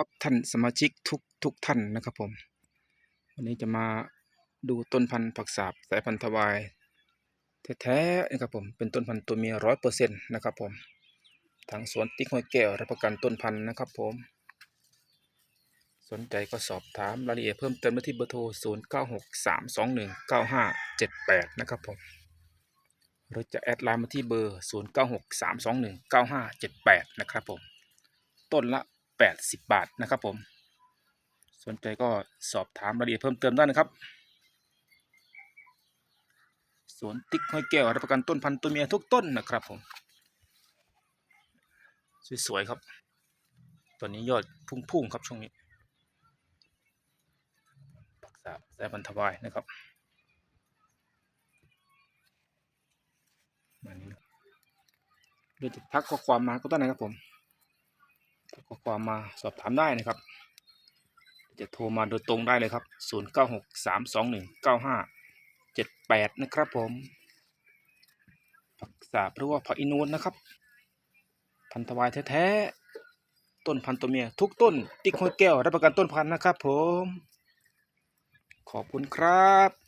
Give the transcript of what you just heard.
ครับท่านสมาชิกทุกทุกท่านนะครับผม วันนี้จะมาดูต้นพันธุ์ผักสาบสายพันธุ์ทวายแท้ๆนะครับผมเป็นต้นพันธุ์ตัวเมียร้อยเปอร์เซ็นต์นะครับผมทางสวนติ๊กห้วยแก้วรับประกันต้นพันธุ์นะครับผม สนใจก็สอบถามรายละเอียดเพิ่มเติมได้ที่เบอร์โทร 0 9 6 3 2 1 9 5 7 8 นะครับผมหรือจะแอดไลน์มาที่เบอร์ 0 9 6 3 2 1 9 5 7 8 นะครับผม ต้นละ 80 บาทนะครับผม สนใจก็สอบถามรายละเอียดเพิ่มเติมได้นะครับ สวนติ๊กห้อยแก้วรับประกันต้นพันธุ์ตัวเมียทุกต้นนะครับผม สวยๆครับ ตอนนี้ยอดพุ่งๆครับช่วงนี้ผักสาบสายพันธุ์ทวายนะครับมานี้เดี๋ยวจะทักข้อความมาก็ได้นะครับผม ข้อความมาสอบถามได้นะครับ จะโทรมาโดยตรงได้เลยครับ 0 9 6 3 2 1 9 5 7 8 นะครับผมผักสาบหรือว่าผักอินูนนะครับ พันธุ์ทวายแท้ๆ ต้นพันธุ์ตัวเมียทุกต้น ติ๊กห้อยแก้ว รับประกันต้นพันธุ์นะครับผม ขอบคุณครับ